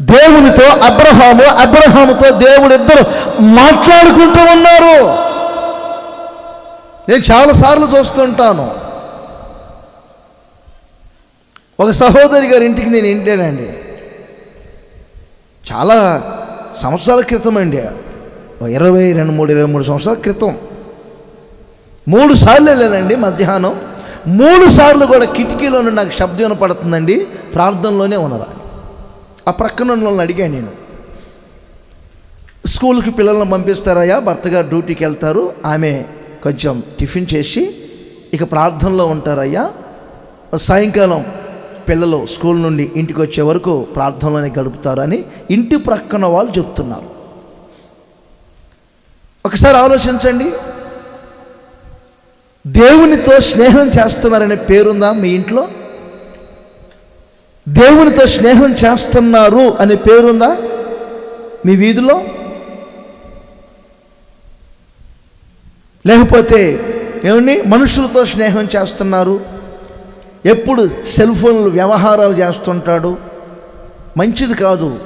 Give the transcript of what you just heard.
దేవునితో అబ్రహాము అబ్రహాముతో దేవుడు ఇద్దరు మాట్లాడుకుంటూ ఉన్నారు. నేను చాలాసార్లు చూస్తుంటాను. ఒక సహోదరి గారి ఇంటికి నేను ఏంటేనండి చాలా సంవత్సరాల క్రితం అండి. ఇరవై రెండు మూడు ఇరవై మూడు సంవత్సరాల క్రితం. మూడు సార్లు వెళ్ళానండి మధ్యాహ్నం. మూడు సార్లు కూడా కిటికీలో నాకు శబ్దం వినపడుతుందండి. ప్రార్థనలోనే ఉన్నరా ఆ ప్రక్కన వాళ్ళని అడిగాను నేను. స్కూల్కి పిల్లల్ని పంపిస్తారయ్యా భర్త గారు డ్యూటీకి వెళ్తారు ఆమె కొంచెం టిఫిన్ చేసి ఇక ప్రార్థనలో ఉంటారయ్యా. సాయంకాలం పిల్లలు స్కూల్ నుండి ఇంటికి వచ్చే వరకు ప్రార్థనలోనే గడుపుతారని ఇంటి ప్రక్కన వాళ్ళు చెప్తున్నారు. ఒకసారి ఆలోచించండి. దేవునితో స్నేహం చేస్తున్నారనే పేరుందా మీ ఇంట్లో? దేవునితో స్నేహం చేస్తున్నారు అనే పేరుందా? మీ వీధిలో? లేకపోతే ఏమండి? మనుషులతో స్నేహం చేస్తున్నారు. ఎప్పుడు సెల్ ఫోన్లు వ్యవహారాలు చేస్తుంటాడు. మంచిది కాదు.